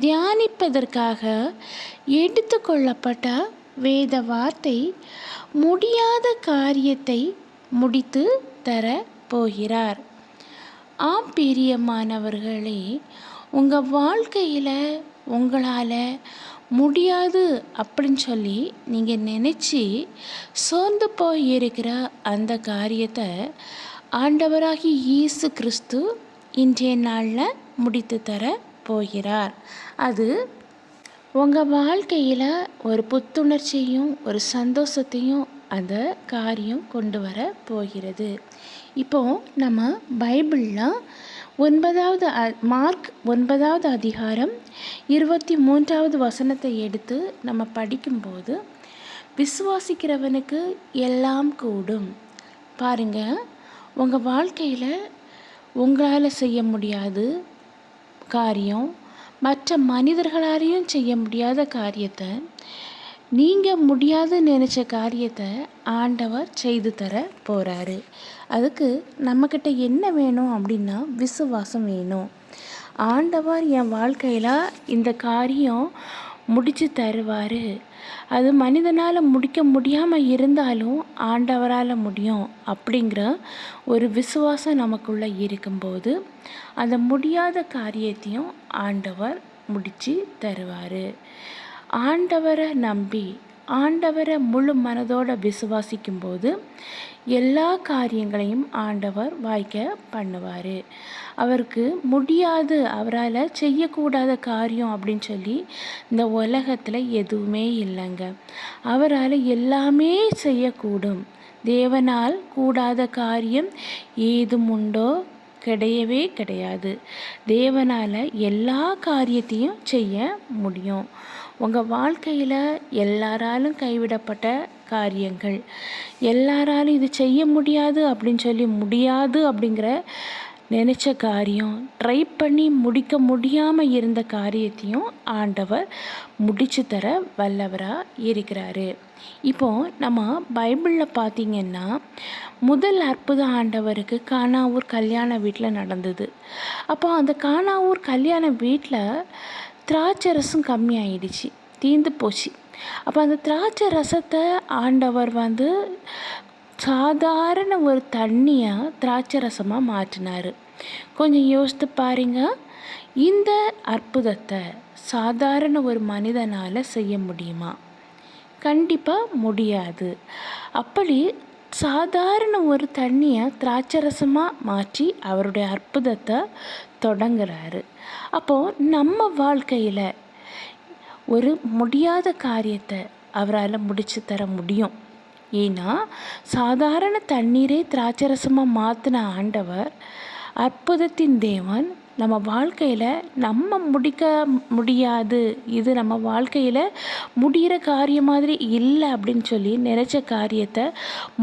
தியானிப்பதற்காக எடுத்துக்கொள்ளப்பட்ட வேத வார்த்தை முடியாத காரியத்தை முடித்து தர போகிறார். ஆம் பிரியமானவர்களே உங்கள் வாழ்க்கையில் உங்களால் முடியாது அப்படின்னு சொல்லி நீங்கள் நினச்சி சோர்ந்து போய் இருக்கிற அந்த காரியத்தை ஆண்டவராகி இயேசு கிறிஸ்து இன்றைய நாளில் முடித்து தர போகிறார். அது உங்கள் வாழ்க்கையில் ஒரு புத்துணர்ச்சியும் ஒரு சந்தோஷத்தையும் அந்த காரியம் கொண்டு வர போகிறது. இப்போ நம்ம பைபிளில் ஒன்பதாவது மார்க் ஒன்பதாவது அதிகாரம் இருபத்தி மூன்றாவது வசனத்தை எடுத்து நம்ம படிக்கும்போது விசுவாசிக்கிறவனுக்கு எல்லாம் கூடும். பாருங்க உங்கள் வாழ்க்கையில் உங்களால் செய்ய முடியாது. காரியம் மற்ற மனிதர்களாலையும் செய்ய முடியாத காரியத்தை நீங்கள் முடியாதுன்னு நினச்ச காரியத்தை ஆண்டவர் செய்து தர போகிறாரு அதுக்கு நம்மக்கிட்ட என்ன வேணும் அப்படின்னா விசுவாசம் வேணும். ஆண்டவர் என் வாழ்க்கையில் இந்த காரியம் முடித்து தருவார். அது மனிதனால் முடிக்க முடியாமல் இருந்தாலும் ஆண்டவரால் முடியும் அப்படிங்கிற ஒரு விசுவாசம் நமக்குள்ளே இருக்கும்போது அந்த முடியாத காரியத்தையும் ஆண்டவர் முடித்து தருவார். ஆண்டவரை நம்பி ஆண்டவரை முழு மனதோடு விசுவாசிக்கும்போது எல்லா காரியங்களையும் ஆண்டவர் வாய்க்க பண்ணுவார். அவருக்கு முடியாது அவரால் செய்யக்கூடாத காரியம் அப்படின்னு சொல்லி இந்த உலகத்தில் எதுவுமே இல்லைங்க. அவரால் எல்லாமே செய்யக்கூடும். தேவனால் கூடாத காரியம் ஏதும் உண்டோ கிடையவே கிடையாது. தேவனால் எல்லா காரியத்தையும் செய்ய முடியும். உங்கள் வாழ்க்கையில் எல்லாராலும் கைவிடப்பட்ட காரியங்கள். எல்லாராலும் இது செய்ய முடியாது அப்படின்னு சொல்லி முடியாது அப்படிங்கிற நினச்ச காரியம் ட்ரை பண்ணி முடிக்க முடியாமல் இருந்த காரியத்தையும் ஆண்டவர் முடிச்சு தர வல்லவராக இருக்கிறாரு. இப்போ நம்ம பைபிளில் பார்த்திங்கன்னா முதல் அற்புத ஆண்டவருக்கு கானாவூர் கல்யாண வீட்டில் நடந்தது. அப்போ அந்த கானாவூர் கல்யாண வீட்டில் திராட்சை ரசம் கம்மியாயிடுச்சு தீந்து போச்சு. அப்போ அந்த திராட்சை ரசத்தை ஆண்டவர் வந்து சாதாரண ஒரு தண்ணியாக திராட்சை ரசமாக மாற்றினார். கொஞ்சம் யோசித்து பாருங்க. இந்த அற்புதத்தை சாதாரண ஒரு மனிதனால் செய்ய முடியுமா? கண்டிப்பாக முடியாது. அப்படி சாதாரண ஒரு தண்ணியை திராட்சரசமாக மாற்றி அவருடைய அற்புதத்தை தொடங்குறாரு. அப்போது நம்ம வாழ்க்கையில் ஒரு முடியாத காரியத்தை அவரால் முடித்து தர முடியும். ஏன்னா சாதாரண தண்ணீரை திராட்சரசமாக மாற்றின ஆண்டவர் அற்புதத்தின் தேவன் நம்ம வாழ்க்கையில் நம்ம முடிக்க முடியாது. இது நம்ம வாழ்க்கையில் முடிகிற காரியம் மாதிரி இல்லை அப்படின்னு சொல்லி நினச்ச காரியத்தை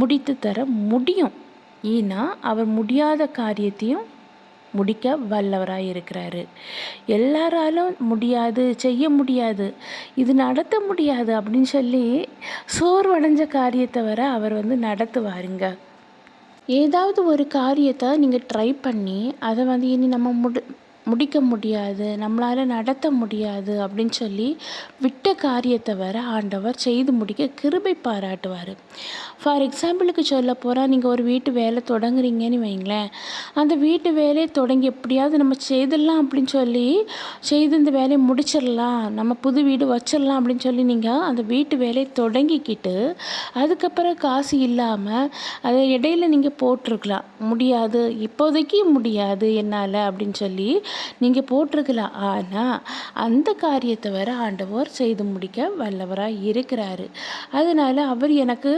முடித்து தர முடியும். ஏன்னா அவர் முடியாத காரியத்தையும் முடிக்க வல்லவராக இருக்கிறாரு. எல்லாராலும் முடியாது செய்ய முடியாது இது நடத்த முடியாது அப்படின்னு சொல்லி சோர்வடைஞ்ச காரியத்தை வர அவர் வந்து நடத்துவாருங்க. ஏதாவது ஒரு காரியத்தை நீங்கள் ட்ரை பண்ணி அதை வந்து இனி நம்ம முடி முடிக்க முடியாது நம்மளால் நடத்த முடியாது அப்படின்னு சொல்லி விட்ட காரியத்தை வர ஆண்டவர் செய்து முடிக்க கிருபை பாராட்டுவார். ஃபார் எக்ஸாம்பிளுக்கு சொல்ல போனால் நீங்கள் ஒரு வீட்டு வேலை தொடங்குறீங்கன்னு வைங்களேன். அந்த வீட்டு வேலையை தொடங்கி எப்படியாவது நம்ம செய்திடலாம் அப்படின்னு சொல்லி செய்து இந்த வேலையை முடிச்சிடலாம் நம்ம புது வீடு வச்சிடலாம் அப்படின்னு சொல்லி நீங்கள் அந்த வீட்டு வேலையை தொடங்கிக்கிட்டு அதுக்கப்புறம் காசு இல்லாமல் அதை இடையில நீங்கள் போட்டிருக்கலாம். முடியாது இப்போதைக்கு முடியாது என்னால் அப்படின்னு சொல்லி நீங்கள் போட்டிருக்கலாம் ஆனால் அந்த காரியத்தை வர ஆண்டவர் செய்து முடிக்க வல்லவராக இருக்கிறாரு. அதனால் அவர் எனக்கு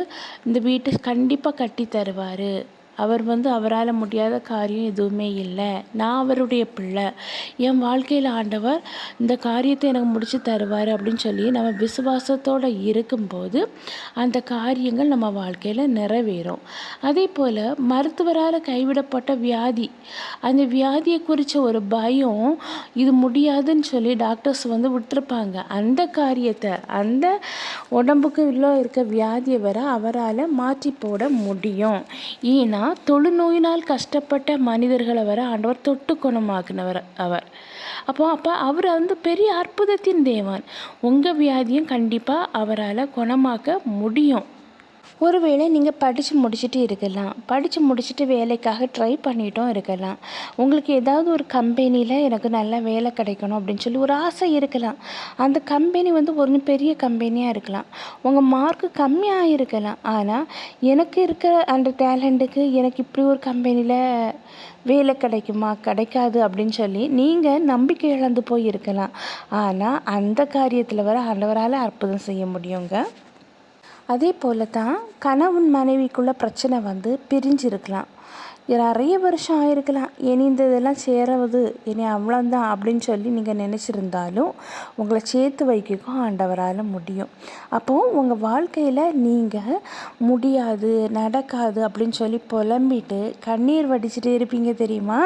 இந்த வீட்டை கண்டிப்பாக கட்டி தருவார். அவர் வந்து அவரால் முடியாத காரியம் எதுவுமே இல்லை. நான் அவருடைய பிள்ளை. என் வாழ்க்கையில் ஆண்டவர் இந்த காரியத்தை எனக்கு முடித்து தருவார் அப்படின்னு சொல்லி நம்ம விசுவாசத்தோடு இருக்கும்போது அந்த காரியங்கள் நம்ம வாழ்க்கையில் நிறைவேறும். அதே போல் மருத்துவரால் கைவிடப்பட்ட வியாதி. அந்த வியாதியை குறித்த ஒரு பயம் இது முடியாதுன்னு சொல்லி டாக்டர்ஸ் வந்து விட்டுருப்பாங்க. அந்த காரியத்தை அந்த உடம்புக்கு உள்ள இருக்க வியாதியை வர அவரால் மாற்றி போட முடியும். ஏன்னா தொழுநோயினால் கஷ்டப்பட்ட மனிதர்களை வர ஆண்டவர் தொட்டு குணமாக்குனவர் அவர். அப்போ அப்போ அவர் வந்து பெரிய அற்புதத்தின் தேவன். உங்கள் வியாதியும் கண்டிப்பாக அவரால் குணமாக்க முடியும். ஒருவேளை நீங்கள் படித்து முடிச்சுட்டு இருக்கலாம். படித்து முடிச்சுட்டு வேலைக்காக ட்ரை பண்ணிட்டும் இருக்கலாம். உங்களுக்கு ஏதாவது ஒரு கம்பெனியில் எனக்கு நல்ல வேலை கிடைக்கணும் அப்படின்னு சொல்லி ஒரு ஆசை இருக்கலாம். அந்த கம்பெனி வந்து ஒரு பெரிய கம்பெனியாக இருக்கலாம். உங்கள் மார்க்கு கம்மியாக இருக்கலாம். ஆனால் எனக்கு இருக்கிற அந்த டேலண்ட்டுக்கு எனக்கு இப்படி ஒரு கம்பெனியில் வேலை கிடைக்குமா? கிடைக்காது அப்படின்னு சொல்லி நீங்கள் நம்பிக்கை இழந்து போய் இருக்கலாம் ஆனால் அந்த காரியத்தில் வர ஆண்டவரால் அற்புதம் செய்ய முடியுங்க. அதே போல் தான் கணவன் மனைவிக்குள்ள பிரச்சனை வந்து பிரிஞ்சிருக்கலாம். நிறைய வருஷம் ஆயிருக்கலாம். இனி இந்த இதெல்லாம் சேரவது இனி அவ்வளோந்தான் அப்படின்னு சொல்லி நீங்கள் நினச்சிருந்தாலும் உங்களை சேர்த்து வைக்கக்கும் ஆண்டவரால் முடியும். அப்போது உங்கள் வாழ்க்கையில் நீங்கள் முடியாது நடக்காது அப்படின்னு சொல்லி புலம்பிட்டு கண்ணீர் வடிச்சிட்டு இருப்பீங்க தெரியுமா?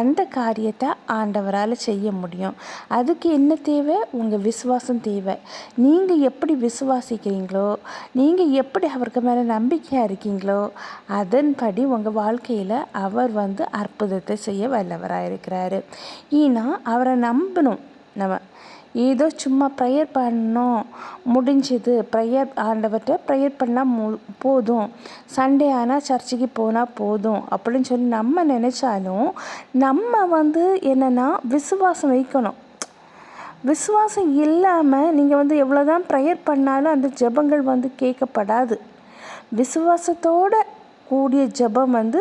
அந்த காரியத்தை ஆண்டவரால் செய்ய முடியும். அதுக்கு என்ன தேவை? உங்கள் விசுவாசம் தேவை. நீங்கள் எப்படி விசுவாசிக்கிறீங்களோ நீங்கள் எப்படி அவருக்கு மேலே நம்பிக்கையாக இருக்கீங்களோ அதன்படி உங்கள் வாழ்க்கையில் வாழ்க்கையில் அவர் வந்து அற்புதத்தை செய்ய வல்லவராக இருக்கிறாரு ஏன்னா அவரை நம்பணும். நம்ம ஏதோ சும்மா ப்ரேயர் பண்ணோம் முடிஞ்சது ப்ரேயர் ஆண்டவர்கிட்ட ப்ரேயர் பண்ணால் மு போதும். சண்டே ஆனால் சர்ச்சுக்கு போனால் போதும். அப்படின்னு சொல்லி நம்ம நினச்சாலும் நம்ம வந்து என்னென்னா விசுவாசம் வைக்கணும். விசுவாசம் இல்லாமல் நீங்கள் வந்து எவ்வளோ தான் ப்ரேயர் பண்ணாலும் அந்த ஜெபங்கள் வந்து கேட்கப்படாது. விசுவாசத்தோடு கூடிய ஜெபம் வந்து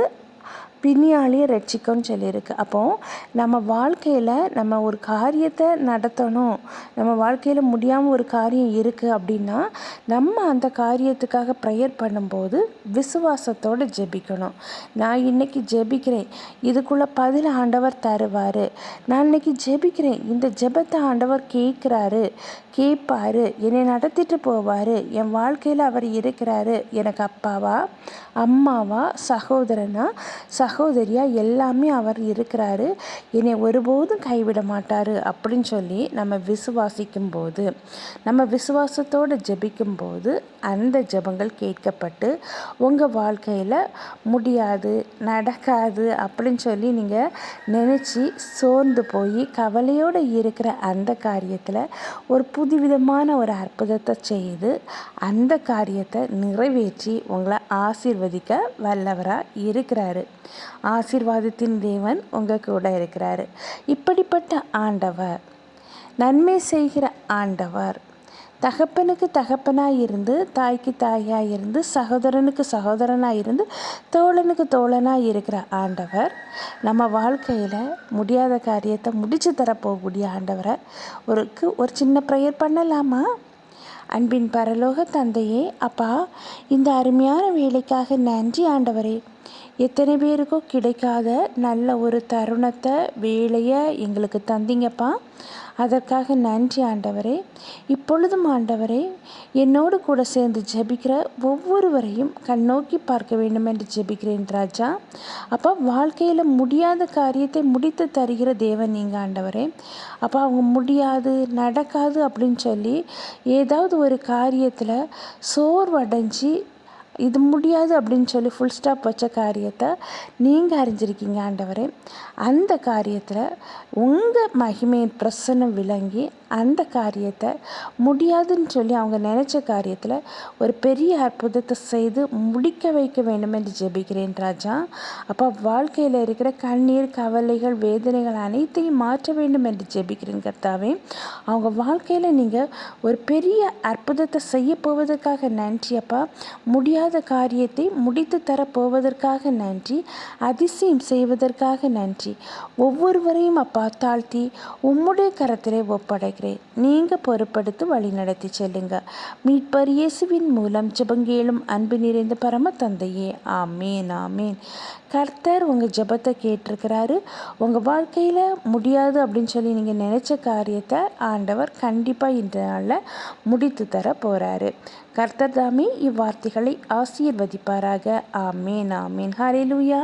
பிணியாளியை ரட்சிக்கும்னு சொல்லியிருக்கு. அப்போது நம்ம வாழ்க்கையில் நம்ம ஒரு காரியத்தை நடத்தணும் நம்ம வாழ்க்கையில் முடியாமல் ஒரு காரியம் இருக்குது அப்படின்னா நம்ம அந்த காரியத்துக்காக ப்ரேயர் பண்ணும்போது விசுவாசத்தோடு ஜெபிக்கணும். நான் இன்றைக்கி ஜெபிக்கிறேன் இதுக்குள்ளே பதில் ஆண்டவர் தருவார். நான் இன்றைக்கி ஜெபிக்கிறேன் இந்த ஜெபத்தை ஆண்டவர் கேட்குறாரு கேட்பாரு என்னை நடத்திட்டு போவார் என் வாழ்க்கையில் அவர் இருக்கிறாரு எனக்கு அப்பாவா அம்மாவா சகோதரனா சகோதரியாக எல்லாமே அவர் இருக்கிறாரு. என்னை ஒருபோதும் கைவிட மாட்டார் அப்படின்னு சொல்லி நம்ம விசுவாசிக்கும் போது நம்ம விசுவாசத்தோடு ஜபிக்கும் போது அந்த ஜெபங்கள் கேட்கப்பட்டு உங்கள் வாழ்க்கையில் முடியாது நடக்காது அப்படின்னு சொல்லி நீங்கள் நினச்சி சோர்ந்து போய் கவலையோடு இருக்கிற அந்த காரியத்தில் ஒரு புதுவிதமான ஒரு அற்புதத்தை செய்து அந்த காரியத்தை நிறைவேற்றி உங்களை ஆசீர்வதிக்க வல்லவராக இருக்கிறாரு. ஆசீர்வாதத்தின் தேவன் உங்கள் கூட இருக்கிறாரு. இப்படிப்பட்ட ஆண்டவர் நன்மை செய்கிற ஆண்டவர் தகப்பனுக்கு தகப்பனாக இருந்து தாய்க்கு தாயாக இருந்து சகோதரனுக்கு சகோதரனாக இருந்து தோழனுக்கு தோழனாக இருக்கிற ஆண்டவர் நம்ம வாழ்க்கையில் முடியாத காரியத்தை முடித்து தரப்போகக்கூடிய ஆண்டவரை ஒருக்கு ஒரு சின்ன ப்ரேயர் பண்ணலாமா? அன்பின் பரலோக தந்தையே அப்பா இந்த அருமையான வேலைக்காக நன்றி ஆண்டவரே. எத்தனை பேருக்கோ கிடைக்காத நல்ல ஒரு தருணத்தை வேலையை எங்களுக்கு தந்தீங்கப்பா. அதற்காக நன்றி ஆண்டவரே. இப்பொழுதும் ஆண்டவரே என்னோடு கூட சேர்ந்து ஜெபிக்கிற ஒவ்வொருவரையும் கண்ணோக்கி பார்க்க வேண்டும் என்று ஜெபிக்கிறேன் ராஜா. அப்போ வாழ்க்கையில் முடியாத காரியத்தை முடித்து தருகிற தேவன் நீங்கள் ஆண்டவரே. அப்போ அவங்க முடியாது நடக்காது அப்படின்னு சொல்லி ஏதாவது ஒரு காரியத்தில் சோர்வடைஞ்சு இது முடியாது அப்படின்னு சொல்லி ஃபுல் ஸ்டாப் வச்ச காரியத்தை நீங்கள் அறிஞ்சிருக்கீங்க ஆண்டவரே. அந்த காரியத்தில் உங்கள் மகிமையின் பிரசனம் விளங்கி அந்த காரியத்தை முடியாதுன்னு சொல்லி அவங்க நினச்ச காரியத்தில் ஒரு பெரிய அற்புதத்தை செய்து முடிக்க வைக்க வேண்டும் என்று ஜெபிக்கிறேன் ராஜா. அப்போ வாழ்க்கையில் இருக்கிற கண்ணீர் கவலைகள் வேதனைகள் அனைத்தையும் மாற்ற வேண்டும் என்று ஜெபிக்கிறேன் கர்த்தாவே. அவங்க வாழ்க்கையில் நீங்கள் ஒரு பெரிய அற்புதத்தை செய்ய போவதற்காக நன்றி அப்பா. முடியாத காரியத்தை முடித்து தரப்போவதற்காக நன்றி. அதிசயம் செய்வதற்காக நன்றி. ஒவ்வொருவரையும் அப்பா தாழ்த்தி உம்முடைய கரத்திலே ஒப்படைக்கிறேன். இருக்கிறேன் நீங்கள் பொறுப்படுத்தி வழி நடத்தி செல்லுங்க. மீட்பர் இயேசுவின் மூலம் ஜபங்கேளும் அன்பு நிறைந்த பரம தந்தையே ஆமேன் ஆமேன். கர்த்தர் உங்கள் ஜெபத்தை கேட்டிருக்கிறாரு. உங்கள் வாழ்க்கையில் முடியாது அப்படின்னு சொல்லி நீங்கள் நினச்ச காரியத்தை ஆண்டவர் கண்டிப்பாக இந்த நாளில் முடித்து தர போகிறாரு கர்த்தர் தாமே இவ்வார்த்தைகளை ஆசீர்வதிப்பாராக. ஆமேன் ஆமேன். ஹரேலூயா